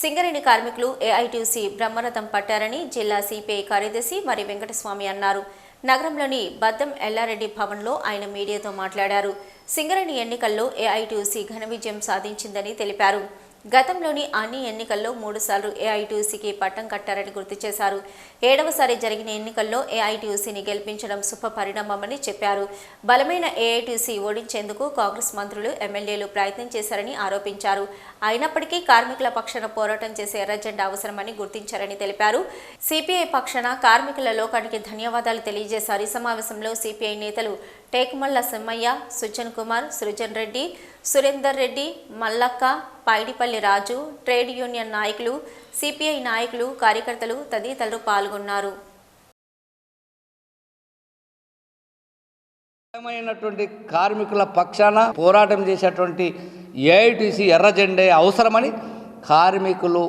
సింగరేణి కార్మికులు ఏఐటీసీ బ్రహ్మరథం పట్టారని జిల్లా సిపిఐ కార్యదర్శి మరి వెంకటస్వామి అన్నారు. నగరంలోని బద్దం ఎల్లారెడ్డి భవన్లో ఆయన మీడియాతో మాట్లాడారు. సింగరేణి ఎన్నికల్లో ఏఐటీసీ ఘన విజయం సాధించిందని తెలిపారు. గతంలోని అన్ని ఎన్నికల్లో మూడుసార్లు ఏఐటీయూసీకి పట్టం కట్టారని గుర్తు చేశారు. ఏడవసారి జరిగిన ఎన్నికల్లో ఏఐటీయూసీని గెలిపించడం శుభ పరిణామమని చెప్పారు. బలమైన ఏఐటీయూసీ ఓడించేందుకు కాంగ్రెస్ మంత్రులు ఎమ్మెల్యేలు ప్రయత్నం చేశారని ఆరోపించారు. అయినప్పటికీ కార్మికుల పక్షాన పోరాటం చేసే ఎర్రజెండా అవసరమని గుర్తించారని తెలిపారు. సిపిఐ పక్షాన కార్మికుల లోకానికి ధన్యవాదాలు తెలియజేశారు. ఈ సమావేశంలో సిపిఐ నేతలు టేకుమల్ల సిమ్మయ్య సుజన్ కుమార్ సృజన్ రెడ్డి సురేందర్ రెడ్డి మల్లక్క పైడిపల్లి రాజు ట్రేడ్ యూనియన్ నాయకులు సిపిఐ నాయకులు కార్యకర్తలు తదితరులు పాల్గొన్నారు. ముఖ్యమైనటువంటి కార్మికుల పక్షాన పోరాటం చేసేటువంటి ఏఐటీసీ ఎర్రజెండే అవసరమని కార్మికులు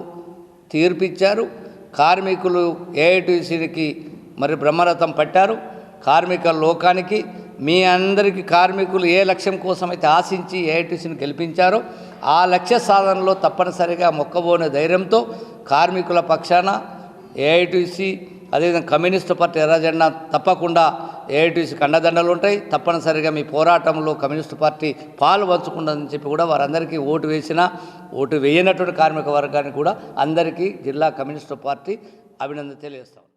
తీర్పిచ్చారు. కార్మికులు ఏఐటీసీకి మరి బ్రహ్మరథం పట్టారు. కార్మిక లోకానికి మీ అందరికీ కార్మికులు ఏ లక్ష్యం కోసం అయితే ఆశించి ఏఐటీసీని గెలిపించారో ఆ లక్ష్య సాధనలో తప్పనిసరిగా మొక్కబోని ధైర్యంతో కార్మికుల పక్షాన ఏఐటీసీ అదేవిధంగా కమ్యూనిస్టు పార్టీ ఎర్రజెండా తప్పకుండా ఏఐటీసీకి అండదండలు ఉంటాయి. తప్పనిసరిగా మీ పోరాటంలో కమ్యూనిస్టు పార్టీ పాలు పంచుకుంటుందని చెప్పి కూడా వారందరికీ ఓటు వేసిన ఓటు వేయనటువంటి కార్మిక వర్గానికి కూడా అందరికీ జిల్లా కమ్యూనిస్టు పార్టీ అభినందన తెలియజేస్తాం.